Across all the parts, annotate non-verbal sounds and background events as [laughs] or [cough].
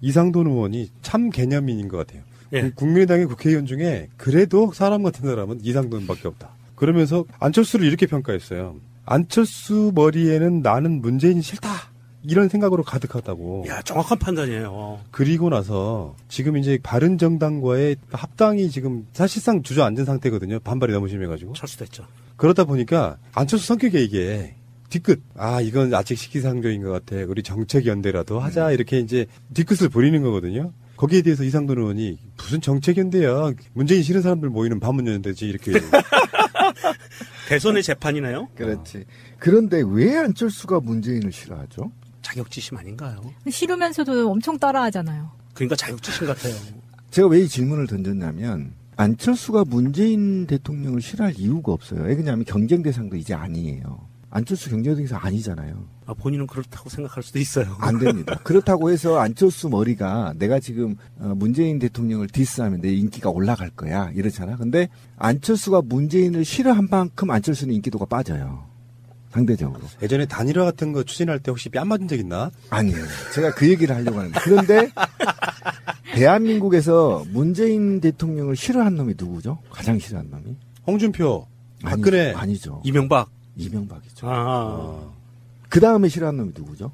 이상돈 의원이 참 개념인인 것 같아요. 예. 국민의당의 국회의원 중에 그래도 사람 같은 사람은 이상돈밖에 없다. 그러면서 안철수를 이렇게 평가했어요. 안철수 머리에는 나는 문재인이 싫다. 이런 생각으로 가득하다고. 야, 정확한 판단이에요. 그리고 나서 지금 이제 바른 정당과의 합당이 지금 사실상 주저앉은 상태거든요. 반발이 너무 심해가지고. 철수됐죠. 그러다 보니까 안철수 성격에 이게 뒤끝 아 이건 아직 시기상조인 것 같아 우리 정책 연대라도 하자 이렇게 이제 뒤끝을 부리는 거거든요. 거기에 대해서 이상돈 의원이 무슨 정책 연대야 문재인 싫은 사람들 모이는 반문 연대지 이렇게 [laughs] 대선의 재판이네요. 그렇지. 그런데 왜 안철수가 문재인을 싫어하죠? 자격지심 아닌가요? 싫으면서도 엄청 따라하잖아요. 그러니까 자격지심 같아요. 제가 왜 이 질문을 던졌냐면 안철수가 문재인 대통령을 싫어할 이유가 없어요. 왜냐하면 경쟁 대상도 이제 아니에요. 안철수 대상 아니잖아요. 아, 본인은 그렇다고 생각할 수도 있어요. 안 됩니다. [laughs] 그렇다고 해서 안철수 머리가 내가 지금 어, 문재인 대통령을 디스하면 내 인기가 올라갈 거야 이러잖아. 근데 안철수가 문재인을 싫어한 만큼 안철수는 인기도가 빠져요. 상대적으로. 예전에 단일화 같은 거 추진할 때 혹시 뺨 맞은 적 있나? 아니에요. 제가 그 얘기를 하려고 하는데. 그런데 [laughs] 대한민국에서 문재인 대통령을 싫어한 놈이 누구죠? 가장 싫어한 놈이? 홍준표, 아니, 박근혜, 아니죠. 이명박. 이명박이죠. 아, 어, 그 다음에 싫어한 놈이 누구죠?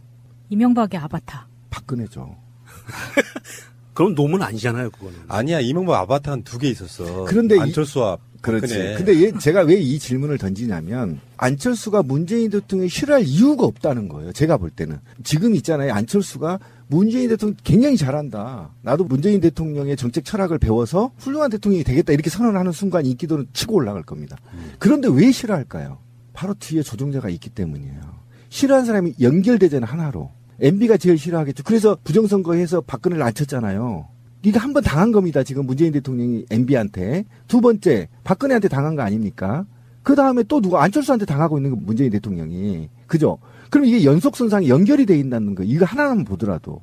이명박의 아바타. 박근혜죠. [laughs] 그럼 놈은 아니잖아요, 그거는. 아니야 이명박 아바타 한 두 개 있었어. 그런데 이- 안철수와 그렇지. 박근혜. 근데 얘- 제가 왜 이 질문을 던지냐면 안철수가 문재인 대통령이 싫어할 이유가 없다는 거예요. 제가 볼 때는 지금 있잖아요. 안철수가 문재인 대통령 굉장히 잘한다. 나도 문재인 대통령의 정책 철학을 배워서 훌륭한 대통령이 되겠다 이렇게 선언하는 순간 인기도는 치고 올라갈 겁니다. 그런데 왜 싫어할까요? 바로 뒤에 조종자가 있기 때문이에요. 싫어하는 사람이 연결되잖아요 하나로. MB가 제일 싫어하겠죠. 그래서 부정선거해서 박근혜를 안 쳤잖아요. 네가 한번 당한 겁니다. 지금 문재인 대통령이 MB한테. 두 번째, 박근혜한테 당한 거 아닙니까? 그 다음에 또 누가 안철수한테 당하고 있는 거 문재인 대통령이. 그죠? 그럼 이게 연속선상에 연결이 돼 있다는 거. 이거 하나만 보더라도.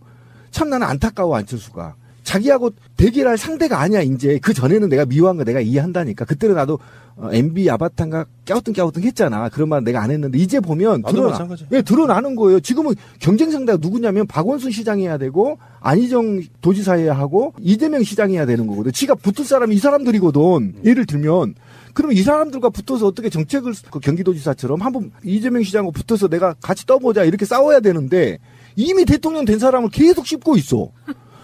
참 나는 안타까워, 안철수가. 자기하고 대결할 상대가 아니야, 이제. 그 전에는 내가 미워한 거 내가 이해한다니까. 그때는 나도 어, MB 아바타인가 깨우뚱 깨우뚱 했잖아. 그런 말 내가 안 했는데, 이제 보면 드러나. 예, 드러나는 거예요. 지금은 경쟁 상대가 누구냐면 박원순 시장해야 되고 안희정 도지사 해야 하고 이재명 시장해야 되는 거거든. 지가 붙을 사람이 이 사람들이거든. 예를 들면 그러면 이 사람들과 붙어서 어떻게 정책을 그 경기도지사처럼 한번 이재명 시장하고 붙어서 내가 같이 떠보자 이렇게 싸워야 되는데 이미 대통령 된 사람을 계속 씹고 있어.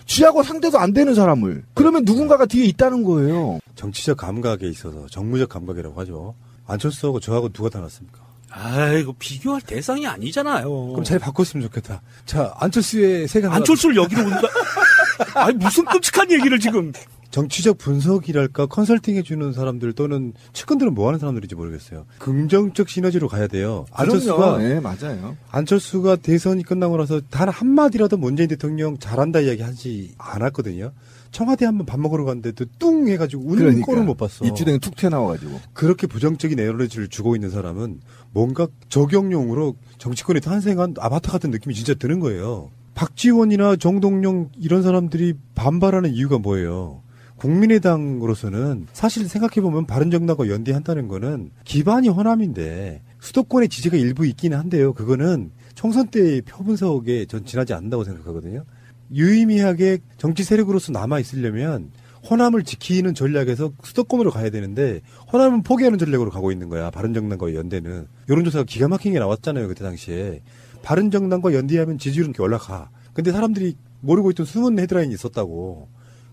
지하고 상대도 안 되는 사람을. 그러면 누군가가 뒤에 있다는 거예요. 정치적 감각에 있어서 정무적 감각이라고 하죠. 안철수하고 저하고 누가 닮았습니까? 아이고, 비교할 대상이 아니잖아요. 그럼 잘 바꿨으면 좋겠다. 자, 안철수의 세가 안철수를 여기로 온다? [laughs] 아니, 무슨 끔찍한 얘기를 지금. 정치적 분석이랄까 컨설팅 해주는 사람들 또는 측근들은 뭐 하는 사람들인지 모르겠어요. 긍정적 시너지로 가야 돼요. 안철수가. 예, 맞아요. 안철수가 대선이 끝나고 나서 단 한마디라도 문재인 대통령 잘한다 이야기 하지 않았거든요. 청와대 한번 밥 먹으러 갔는데도 뚱 해가지고 우는 꼴을 못 봤어. 입주댕이 툭 튀어나와가지고. 그렇게 부정적인 에너지를 주고 있는 사람은 뭔가 적용용으로 정치권에 탄생한 아바타 같은 느낌이 진짜 드는 거예요. 박지원이나 정동영 이런 사람들이 반발하는 이유가 뭐예요? 국민의당으로서는 사실 생각해보면 바른정당과 연대한다는 거는 기반이 호남인데 수도권의 지지가 일부 있기는 한데요. 그거는 총선 때의 표분석에 전 지나지 않는다고 생각하거든요. 유의미하게 정치 세력으로서 남아 있으려면 호남을 지키는 전략에서 수도권으로 가야 되는데 호남은 포기하는 전략으로 가고 있는 거야. 바른정당과 연대는 여론조사가 기가 막히게 나왔잖아요. 그때 당시에 바른정당과 연대하면 지지율은 이렇게 올라가. 근데 사람들이 모르고 있던 숨은 헤드라인이 있었다고.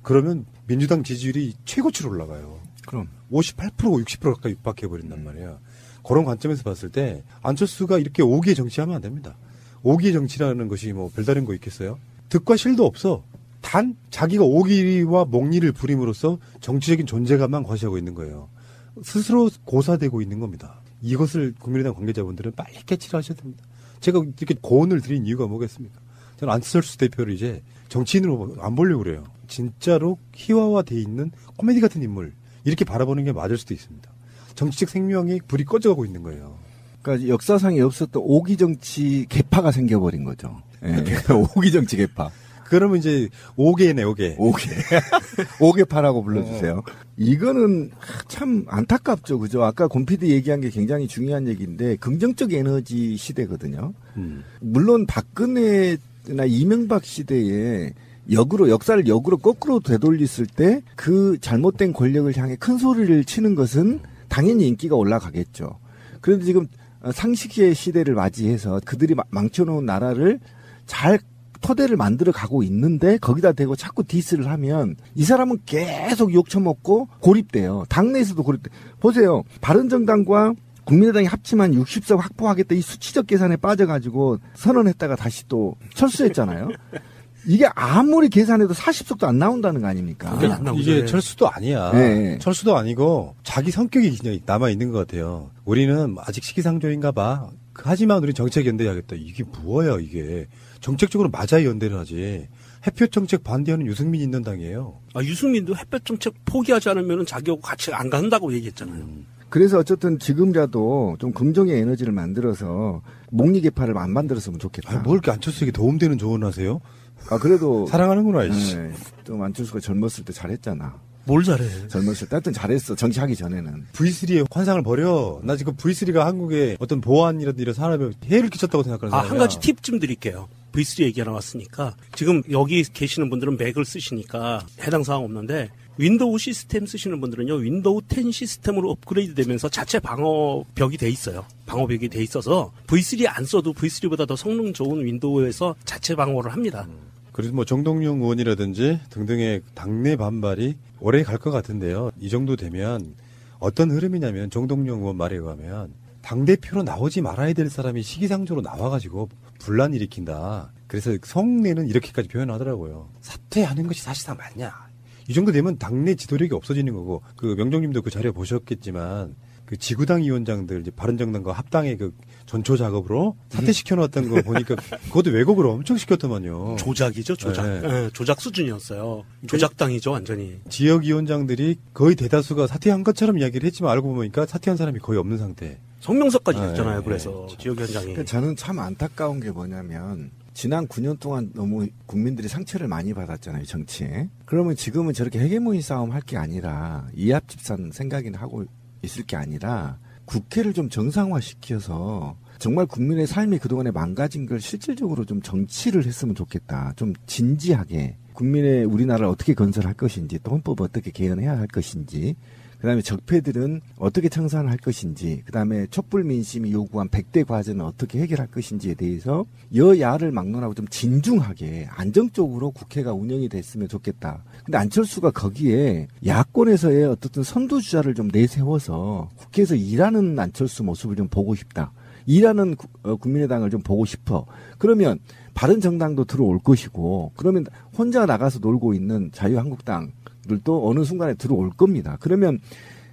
그러면 민주당 지지율이 최고치로 올라가요. 그럼. 58% 60% 가까이 육박해 버린단 말이야. 그런 관점에서 봤을 때 안철수가 이렇게 오기의 정치하면 안 됩니다. 오기의 정치라는 것이 뭐 별다른 거 있겠어요? 득과 실도 없어. 단 자기가 오기와 목리를 부림으로써 정치적인 존재감만 과시하고 있는 거예요. 스스로 고사되고 있는 겁니다. 이것을 국민의당 관계자분들은 빨리 캐치를 하셔야 됩니다. 제가 이렇게 고언을 드린 이유가 뭐겠습니까? 저는 안철수 대표를 이제 정치인으로 안 보려고 그래요. 진짜로 희화화돼 있는 코미디 같은 인물 이렇게 바라보는 게 맞을 수도 있습니다. 정치적 생명이 불이 꺼져가고 있는 거예요. 그러니까 역사상에 없었던 오기 정치 개파가 생겨버린 거죠. 예, [laughs] 오기 정치 개파. 그러면 이제 오개네 오개. 오개. [laughs] 오개파라고 불러주세요. 이거는 참 안타깝죠. 그죠? 아까 곰피디 얘기한 게 굉장히 중요한 얘기인데, 긍정적 에너지 시대거든요. 음. 물론 박근혜나 이명박 시대에 역으로 역사를 역으로 거꾸로 되돌렸을 때 그 잘못된 권력을 향해 큰 소리를 치는 것은 당연히 인기가 올라가겠죠. 그런데 지금 어, 상식의 시대를 맞이해서 그들이 마- 망쳐놓은 나라를 잘 토대를 만들어 가고 있는데 거기다 대고 자꾸 디스를 하면 이 사람은 계속 욕 처먹고 고립돼요. 당내에서도 고립돼. 보세요. 바른정당과 국민의당이 합치면 60석 확보하겠다 이 수치적 계산에 빠져가지고 선언했다가 다시 또 철수했잖아요. 이게 아무리 계산해도 40석도 안 나온다는 거 아닙니까? 그게 안 나오죠. 이게 네. 철수도 아니야. 네. 철수도 아니고 자기 성격이 그냥 남아 있는 것 같아요. 우리는 아직 시기상조인가 봐. 하지만 우리 정책 연대하겠다. 이게 뭐야 이게 정책적으로 맞아야 연대를 하지. 햇볕 정책 반대하는 유승민 있는 당이에요. 아, 유승민도 햇볕 정책 포기하지 않으면 자기하고 같이 안 간다고 얘기했잖아요. 그래서 어쨌든 지금이라도 좀 긍정의 에너지를 만들어서 목리 개파를 안 만들었으면 좋겠다. 아, 뭘 이렇게 안철수에게 도움되는 조언하세요? 아, 그래도 사랑하는구나. 이씨. 네, 좀 안철수가 젊었을 때 잘했잖아. 뭘 잘해. 젊었을 때 하여튼 잘했어. 정치하기 전에는. V3의 환상을 버려. 나 지금 V3가 한국의 어떤 보안이라든지 이런 산업에 해를 끼쳤다고 생각하는 아, 사람이야. 한 가지 팁 좀 드릴게요. V3 얘기가 나왔으니까 지금 여기 계시는 분들은 맥을 쓰시니까 해당 사항 없는데 윈도우 시스템 쓰시는 분들은요 윈도우 10 시스템으로 업그레이드 되면서 자체 방어벽이 돼 있어요 방어벽이 돼 있어서 V3 안 써도 V3보다 더 성능 좋은 윈도우에서 자체 방어를 합니다 그래서 뭐 정동영 의원이라든지 등등의 당내 반발이 오래 갈 것 같은데요. 이 정도 되면 어떤 흐름이냐면 정동영 의원 말에 의하면 당대표로 나오지 말아야 될 사람이 시기상조로 나와가지고 분란 일으킨다. 그래서 성내는 이렇게까지 표현하더라고요. 사퇴하는 것이 사실상 맞냐. 이 정도 되면 당내 지도력이 없어지는 거고 그 명정님도 그 자료 보셨겠지만 그 지구당 위원장들 이제 바른정당과 합당의 그 전초 작업으로 사퇴시켜 놓았던 거 [laughs] 보니까 그것도 왜곡을 엄청 시켰더만요. 조작이죠 조작 네. 예, 조작 수준이었어요 조작당이죠 완전히 지역 위원장들이 거의 대다수가 사퇴한 것처럼 이야기를 했지만 알고 보니까 사퇴한 사람이 거의 없는 상태. 성명서까지 아, 냈잖아요 예, 그래서 지역 현장이 그러니까 저는 참 안타까운 게 뭐냐면 지난 9년 동안 너무 국민들이 상처를 많이 받았잖아요 정치에. 그러면 지금은 저렇게 헤게모니 싸움 할 게 아니라 이합집산 생각이나 하고 있을 게 아니라 국회를 좀 정상화시켜서 정말 국민의 삶이 그동안에 망가진 걸 실질적으로 좀 정치를 했으면 좋겠다. 좀 진지하게 국민의 우리나라를 어떻게 건설할 것인지 또 헌법 어떻게 개헌해야 할 것인지 그다음에 적폐들은 어떻게 청산할 것인지, 그다음에 촛불 민심이 요구한 100대 과제는 어떻게 해결할 것인지에 대해서 여야를 막론하고 좀 진중하게 안정적으로 국회가 운영이 됐으면 좋겠다. 근데 안철수가 거기에 야권에서의 어떻든 선두주자를 좀 내세워서 국회에서 일하는 안철수 모습을 좀 보고 싶다. 일하는 구- 어, 국민의당을 좀 보고 싶어. 그러면 바른 정당도 들어올 것이고, 그러면 혼자 나가서 놀고 있는 자유한국당 들도 어느 순간에 들어올 겁니다. 그러면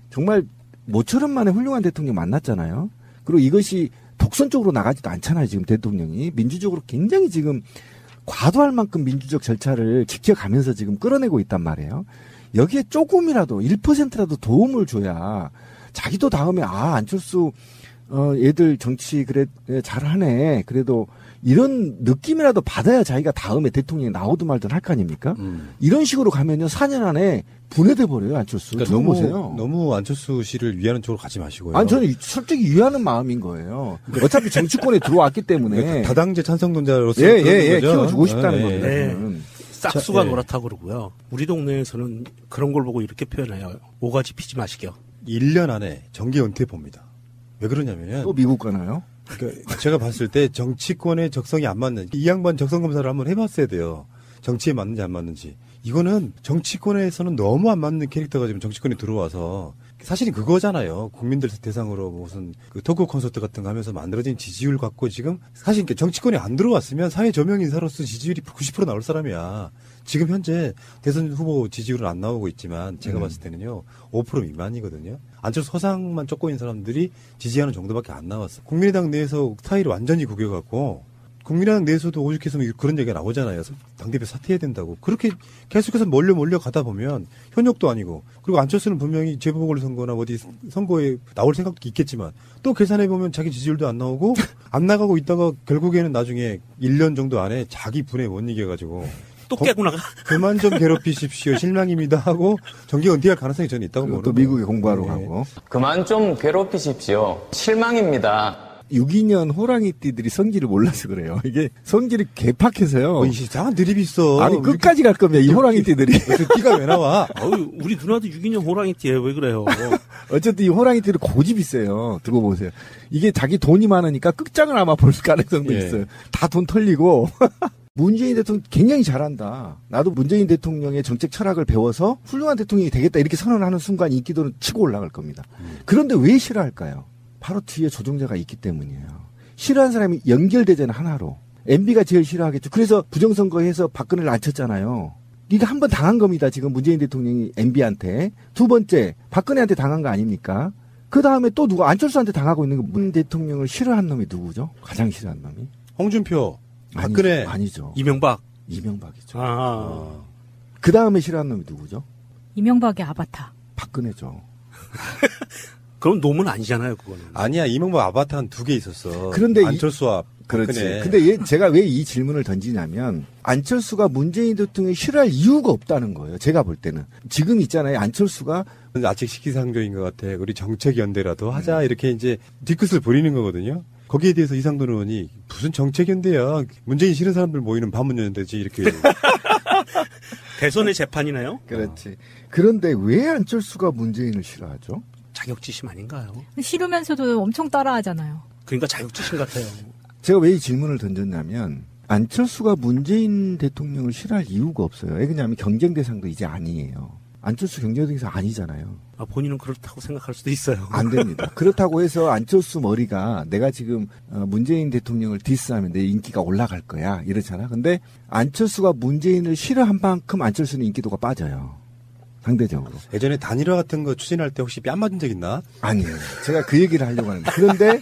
정말 모처럼 만에 훌륭한 대통령 만났잖아요. 그리고 이것이 독선적으로 나가지도 않잖아요. 지금 대통령이 민주적으로 굉장히 지금 과도할 만큼 민주적 절차를 지켜가면서 지금 끌어내고 있단 말이에요. 여기에 조금이라도 1%라도 도움을 줘야 자기도 다음에 아 안철수 어 얘들 정치 그래 예, 잘하네. 그래도 이런 느낌이라도 받아야 자기가 다음에 대통령이 나오든 말든 할 거 아닙니까? 이런 식으로 가면요 4년 안에 분해돼 버려요 안철수. 그러니까 너무 보세요. 너무 안철수 씨를 위하는 쪽으로 가지 마시고요. 아니 저는 솔직히 위하는 마음인 거예요. 어차피 정치권에 들어왔기 때문에 [laughs] 그러니까 다당제 찬성론자로서 예, 그런 예, 예, 거죠. 키워주고 싶다는 예, 예. 겁니다. 네. 저는. 싹수가 자, 예. 노랗다고 그러고요 우리 동네에서는 그런 걸 보고 이렇게 표현해요 오가지 피지 마시게요 1년 안에 정계 은퇴 봅니다. 왜 그러냐면은 또 미국 가나요? 그 제가 봤을 때 정치권의 적성이 안 맞는 이 양반 적성 검사를 한번 해봤어야 돼요. 정치에 맞는지 안 맞는지. 이거는 정치권에서는 너무 안 맞는 캐릭터가 지금 정치권에 들어와서 사실은 그거잖아요. 국민들 대상으로 무슨 그 토크 콘서트 같은 거 하면서 만들어진 지지율 갖고 지금 사실 정치권에 안 들어왔으면 사회 저명 인사로서 지지율이 90% 나올 사람이야. 지금 현재 대선 후보 지지율은 안 나오고 있지만 제가 봤을 때는요 5% 미만이거든요. 안철수 서상만 쫓고 있는 사람들이 지지하는 정도밖에 안 나왔어. 국민의당 내에서 스타일이 완전히 구겨갖고 국민의당 내에서도 오죽해서 그런 얘기가 나오잖아요. 당대표 사퇴해야 된다고. 그렇게 계속해서 몰려 몰려 가다 보면 현역도 아니고 그리고 안철수는 분명히 재보궐선거나 어디 선거에 나올 생각도 있겠지만 또 계산해 보면 자기 지지율도 안 나오고 [laughs] 안 나가고 있다가 결국에는 나중에 1년 정도 안에 자기 분에 못 이겨가지고 또 거- 깨고 나가 그만 좀 괴롭히십시오. [laughs] 실망입니다 하고 정계 은퇴할 가능성이 저는 있다고 보는 또 미국에 공부하러 네. 가고. 그만 좀 괴롭히십시오. 실망입니다. 6인년 호랑이띠들이 성질을 몰라서 그래요. 이게 성질이 개팍해서요. 어, 이상한 드립이 있어. 아니 끝까지 갈 겁니다. 이 호랑이띠들이. 띠가 왜 나와? [laughs] 어우, 우리 누나도 6인년 호랑이띠에 왜 그래요? [laughs] 어쨌든 이 호랑이띠들 고집이 세요. 두고 보세요. 이게 자기 돈이 많으니까 끝장을 아마 볼 가능성도 예. 있어요. 다 돈 털리고. 문재인 대통령 굉장히 잘한다. 나도 문재인 대통령의 정책 철학을 배워서 훌륭한 대통령이 되겠다 이렇게 선언하는 순간 인기도는 치고 올라갈 겁니다. 그런데 왜 싫어할까요? 바로 뒤에 조종자가 있기 때문이에요. 싫어하는 사람이 연결되잖아요, 하나로. MB가 제일 싫어하겠죠. 그래서 부정선거해서 박근혜를 안 쳤잖아요. 네가 한번 당한 겁니다. 지금 문재인 대통령이 MB한테. 두 번째, 박근혜한테 당한 거 아닙니까? 그 다음에 또 누가 안철수한테 당하고 있는 거 문 대통령을 싫어한 놈이 누구죠? 가장 싫어한 놈이? 홍준표, 박근혜. 아니 죠. 이명박. 이명박이죠. 아, 어. 그 다음에 싫어한 놈이 누구죠? 이명박의 아바타. 박근혜죠. [laughs] 그럼 놈은 아니잖아요, 그거는. 아니야 이명박 아바타 한 두 개 있었어. 그런데 이- 안철수와 그렇지. 박근혜. 근데 얘- 제가 왜 이 질문을 던지냐면 안철수가 문재인 대통령이 싫어할 이유가 없다는 거예요. 제가 볼 때는 지금 있잖아요. 안철수가 아직 시기상조인 것 같아. 우리 정책 연대라도 하자 음. 이렇게 이제 뒤끝을 부리는 거거든요. 거기에 대해서 이상돈 의원이 무슨 정책 연대야. 문재인 싫은 사람들 모이는 반문 연대지 이렇게. [laughs] 대선의 재판이네요? 그렇지. 그런데 왜 안철수가 문재인을 싫어하죠? 자격지심 아닌가요? 싫으면서도 엄청 따라하잖아요. 그러니까 자격지심 같아요. 제가 왜 이 질문을 던졌냐면 안철수가 문재인 대통령을 싫어할 이유가 없어요. 왜냐하면 경쟁 대상도 이제 아니에요. 안철수 대상 아니잖아요. 아, 본인은 그렇다고 생각할 수도 있어요. 안 됩니다. [laughs] 그렇다고 해서 안철수 머리가 내가 지금 어, 문재인 대통령을 디스하면 내 인기가 올라갈 거야 이렇잖아. 근데 안철수가 문재인을 싫어한 만큼 안철수는 인기도가 빠져요. 상대적으로. 예전에 단일화 같은 거 추진할 때 혹시 뺨 맞은 적 있나? 아니에요. 제가 그 얘기를 하려고 하는데. 그런데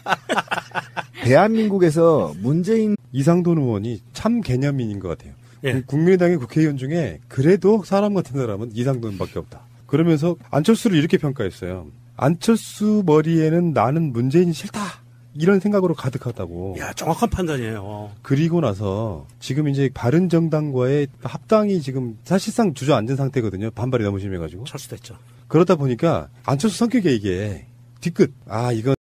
[laughs] 대한민국에서 문재인 이상돈 의원이 참 개념인인 것 같아요. 예. 국민의당의 국회의원 중에 그래도 사람 같은 사람은 이상돈밖에 없다. 그러면서 안철수를 이렇게 평가했어요. 안철수 머리에는 나는 문재인이 싫다. 이런 생각으로 가득하다고. 야, 정확한 판단이에요. 그리고 나서 지금 이제 바른 정당과의 합당이 지금 사실상 주저앉은 상태거든요. 반발이 너무 심해가지고. 철수됐죠. 그러다 보니까 안철수 성격에 이게 뒤끝. 아, 이거